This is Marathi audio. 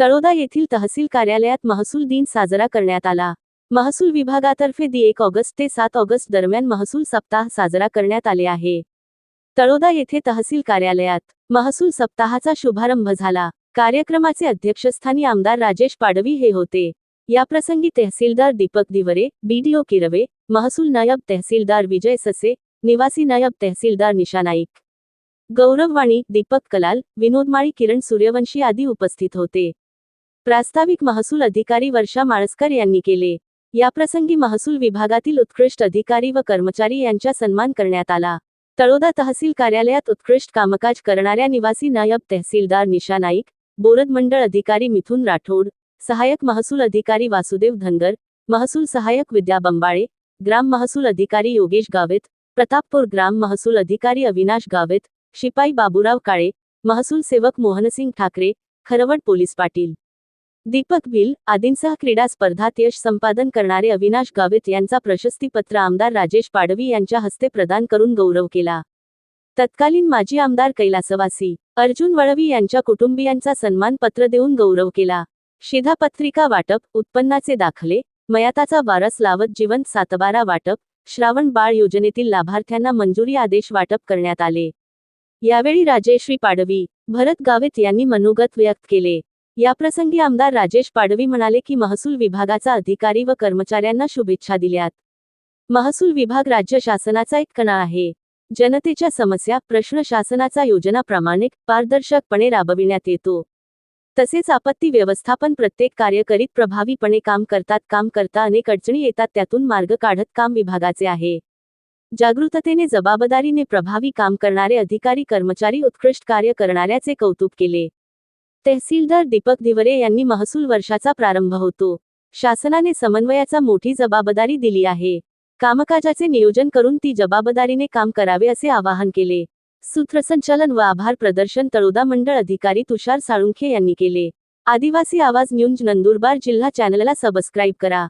तळोदा येथील तहसील कार्यालयात महसूल दिन साजरा करण्यात आला. महसूल विभागातर्फे दि एक ऑगस्ट ते सात ऑगस्ट दरम्यान महसूल सप्ताह साजरा करण्यात आले आहे. तळोदा येथे तहसील कार्यालयात महसूल सप्ताहाचा शुभारंभ झाला. कार्यक्रमाचे अध्यक्षस्थानी आमदार राजेश पाडवी हे होते. याप्रसंगी तहसीलदार दीपक दिवरे बीडीओ किरवे महसूल नायब तहसीलदार विजय ससे निवासी नायब तहसीलदार निशा नाईक गौरववाणी दीपक कलाल विनोदमाळी किरण सूर्यवंशी आदी उपस्थित होते. प्रास्ताविक महसूल अधिकारी वर्षा माळसकर यांनी केले. याप्रसंगी महसूल विभागातील उत्कृष्ट अधिकारी व कर्मचारी यांचा सन्मान करण्यात आला. तळोदा तहसील कार्यालयात उत्कृष्ट कामकाज करणाऱ्या निवासी नायब तहसीलदार निशा नाईक बोरद मंडळ अधिकारी मिथुन राठोड सहाय्यक महसूल अधिकारी वासुदेव धनगर महसूल सहाय्यक विद्या बंबाळे ग्राम महसूल अधिकारी योगेश गावित प्रतापपूर ग्राम महसूल अधिकारी अविनाश गावित शिपाई बाबूराव काळे महसूल सेवक मोहनसिंग ठाकरे खरवड पोलीस पाटील. दीपक भिल आदींसह क्रीडा स्पर्धात यश संपादन करणारे अविनाश गावित यांचा प्रशस्तीपत्र आमदार राजेश पाडवी यांच्या हस्ते प्रदान करून गौरव केला. तत्कालीन माजी आमदार कैलासवासी अर्जुन वळवी यांच्या कुटुंबियांचा सन्मानपत्र देऊन गौरव केला. शिधापत्रिका वाटप उत्पन्नाचे दाखले मयाताचा वारस लावत जिवंत सातबारा वाटप श्रावण बाळ योजनेतील लाभार्थ्यांना मंजुरी आदेश वाटप करण्यात आले. यावेळी राजेश्री पाडवी भरत गावित यांनी मनोगत व्यक्त केले. याप्रसंगी आमदार राजेश पाडवी म्हणाले की महसूल विभागाचा अधिकारी व कर्मचाऱ्यांना शुभेच्छा दिल्यात. महसूल विभाग राज्य शासनाचा एक कणा आहे. जनतेच्या समस्या प्रश्न शासनाचा योजना प्रामाणिक पारदर्शकपणे राबविण्यात येतो. तसेच आपत्ती व्यवस्थापन प्रत्येक कार्य करीत प्रभावीपणे काम करतात काम करता अनेक अडचणी येतात त्यातून मार्ग काढत काम विभागाचे आहे. जागृततेने जबाबदारीने प्रभावी काम करणारे अधिकारी कर्मचारी उत्कृष्ट कार्य करणाऱ्याचे कौतुक केले. तहसीलदार दीपक दिवरे यांनी महसूल वर्षाचा प्रारंभ होतो. शासनाने समन्वयाचा मोठी जबाबदारी दिली आहे. कामकाजाचे नियोजन करून ती जबाबदारीने काम करावे असे आवाहन केले. सूत्रसंचालन व आभार प्रदर्शन तळोदा मंडळ अधिकारी तुषार साळुंखे यांनी केले. आदिवासी आवाज न्यूज नंदुरबार जिल्हा चॅनलला सबस्क्राईब करा.